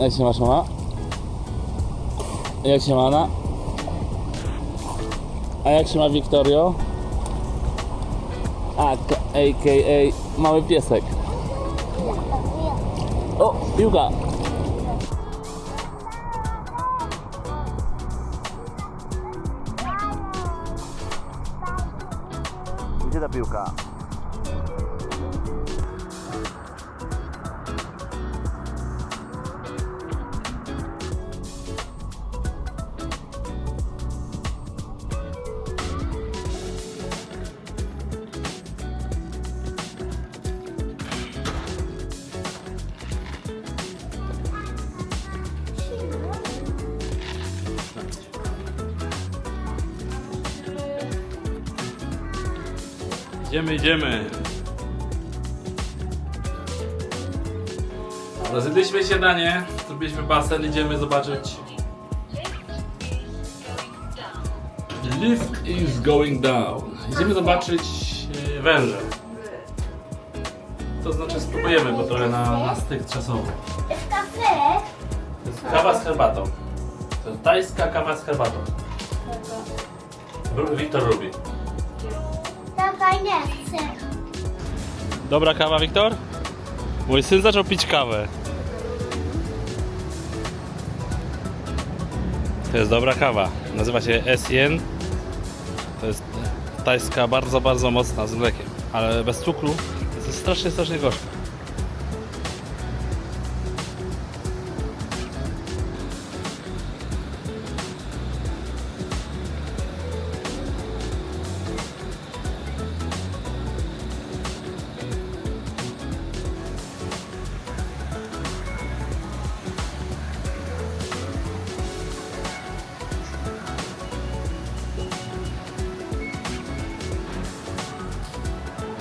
Jak się masz mama? Jak się ma Anna? A jak się ma Wiktorio? A, a.k.a. mały piesek. O, piłka! Gdzie ta piłka? Idziemy, idziemy. Rozjedliśmy śniadanie, zrobiliśmy basen, idziemy zobaczyć. Lift is going down. Idziemy zobaczyć e, węże. To znaczy spróbujemy, bo trochę na, na styk. W kafe? To jest kawa z herbatą. To jest tajska kawa z herbatą. Wiktor lubi. Nie chcę. Dobra kawa, Wiktor? Mój syn zaczął pić kawę. To jest dobra kawa. Nazywa się SN. To jest tajska, bardzo, bardzo mocna z mlekiem, ale bez cukru. Jest strasznie, strasznie gorzka.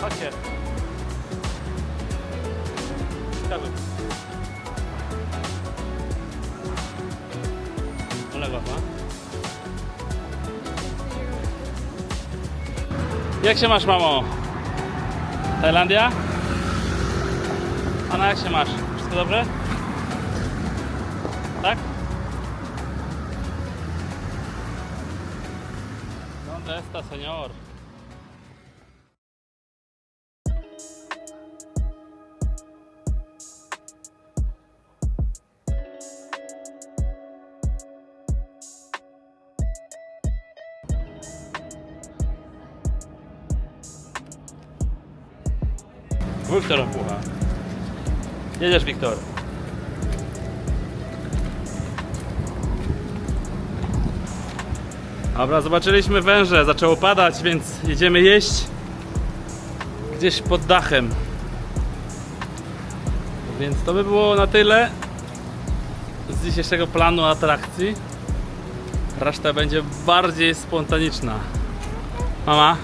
Chodźcie. Łapa. Jak się masz, mamo? Tajlandia? Anna, jak się masz? Wszystko dobrze? Tak? ¿Dónde está, señor? Wiktor opucha. Jedziesz, Wiktor. Dobra, zobaczyliśmy węże, zaczęło padać, więc jedziemy jeść gdzieś pod dachem. Więc to by było na tyle z dzisiejszego planu atrakcji. Reszta będzie bardziej spontaniczna. Mama?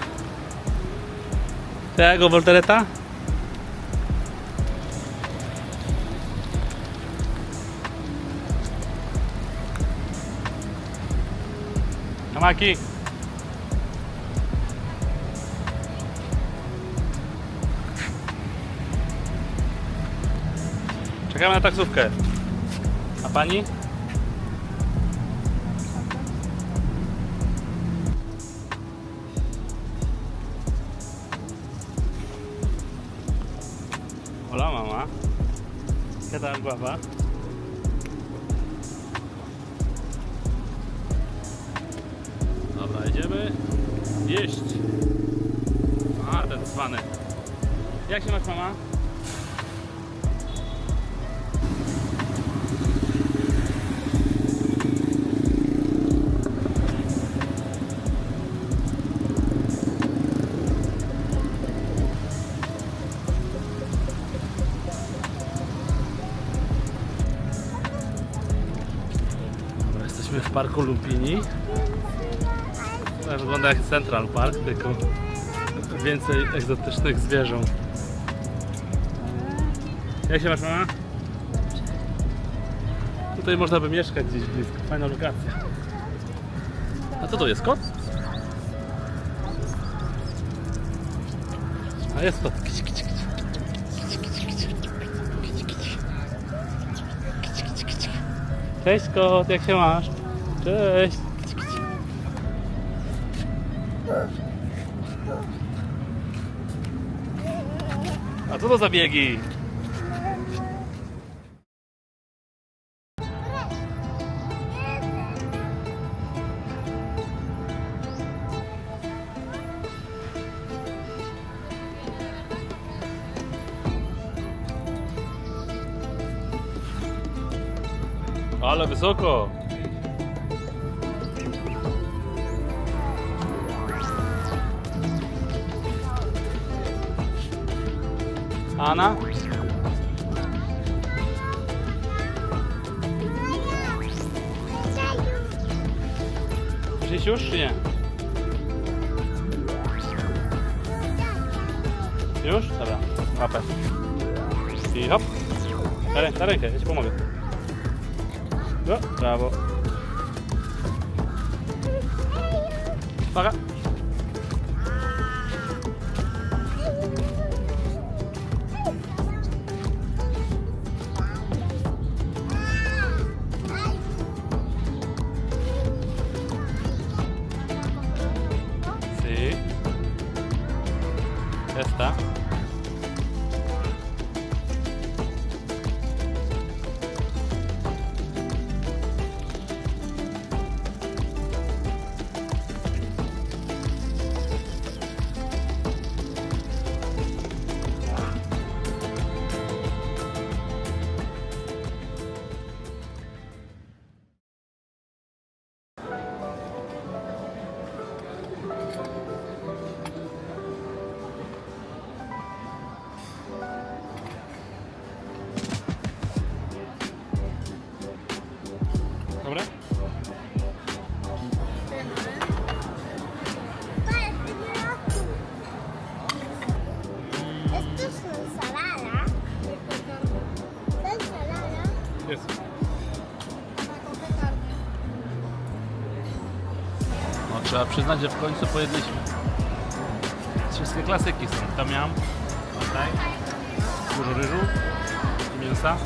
Tego Voltereta? Kamaki. Czekamy na taksówkę. A pani? Hola mamá. ¿Qué tal guapa? Idziemy jeść. A, ten cwany. Jak się masz mama? W parku Lupini. To wygląda jak Central Park, tylko więcej egzotycznych zwierząt. Jak się masz mama? Tutaj można by mieszkać gdzieś blisko. Fajna lokacja. A co to jest kot? A jest kot. Cześć kot, jak się masz? Cześć. A co to za biegi? Ale wysoko. Ana? Przyjść już czy nie? Już? Dobra, łapę. I hop. Daj, rę- daj rękę, ja ci pomogę. No, brawo. Uwaga. Przyznać, że w końcu pojedliśmy. Wszystkie klasyki są. Tam miałem. Tutaj. Dużo ryżu. Mięsa.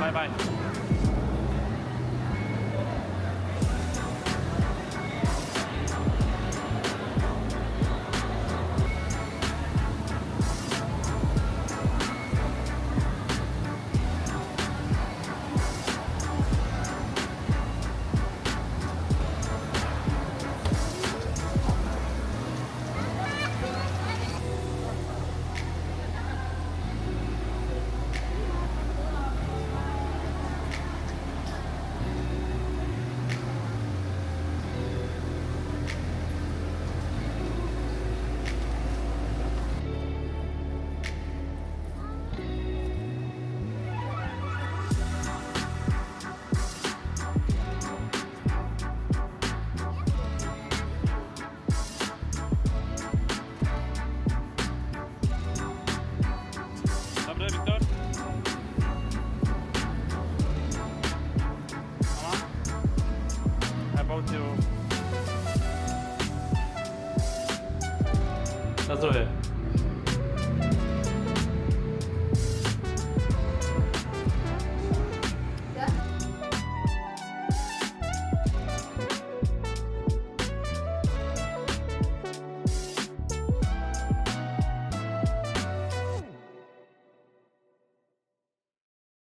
拜拜。